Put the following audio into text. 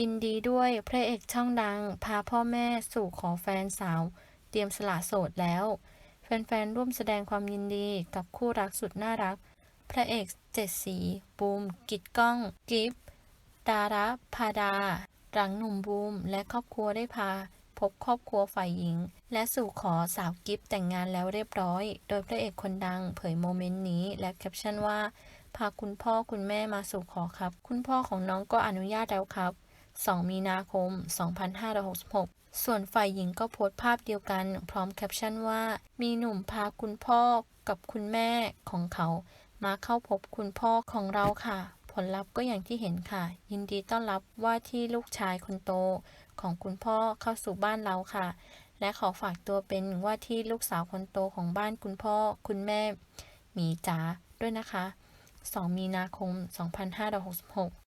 ยินดีด้วยพระเอกช่องดัง พาพ่อแม่สู่ขอแฟนสาว เตรียมสละโสดแล้ว แฟนๆ ร่วมแสดงความยินดีกับคู่รักสุดน่ารัก พระเอกเจ็ดสี บูม กิดก้อง กิฟดาราพาดา หลังหนุ่มบูม และครอบครัวได้พา พบครอบครัวฝ่ายหญิง และสู่ขอสาวกิฟแต่งงานแล้วเรียบร้อย โดยพระเอกคนดังเผยโมเมนต์นี้และแคปชั่นว่า พาคุณพ่อคุณแม่มาสู่ขอครับ คุณพ่อของน้องก็อนุญาตแล้วครับ 2 มีนาคม 2566 ส่วนฝ่ายหญิงก็โพสต์ภาพเดียวกัน พร้อมแคปชั่นว่า มีหนุ่มพาคุณพ่อกับคุณแม่ของเขา มาเข้าพบคุณพ่อของเราค่ะ ผลลัพธ์ก็อย่างที่เห็นค่ะ ยินดีต้อนรับว่าที่ลูกชายคนโต ของคุณพ่อเข้าสู่บ้านเราค่ะ และขอฝากตัวเป็นว่าที่ลูกสาวคนโตของบ้านคุณพ่อ คุณแม่หมีจ๋าด้วยนะคะ 2 มีนาคม 2566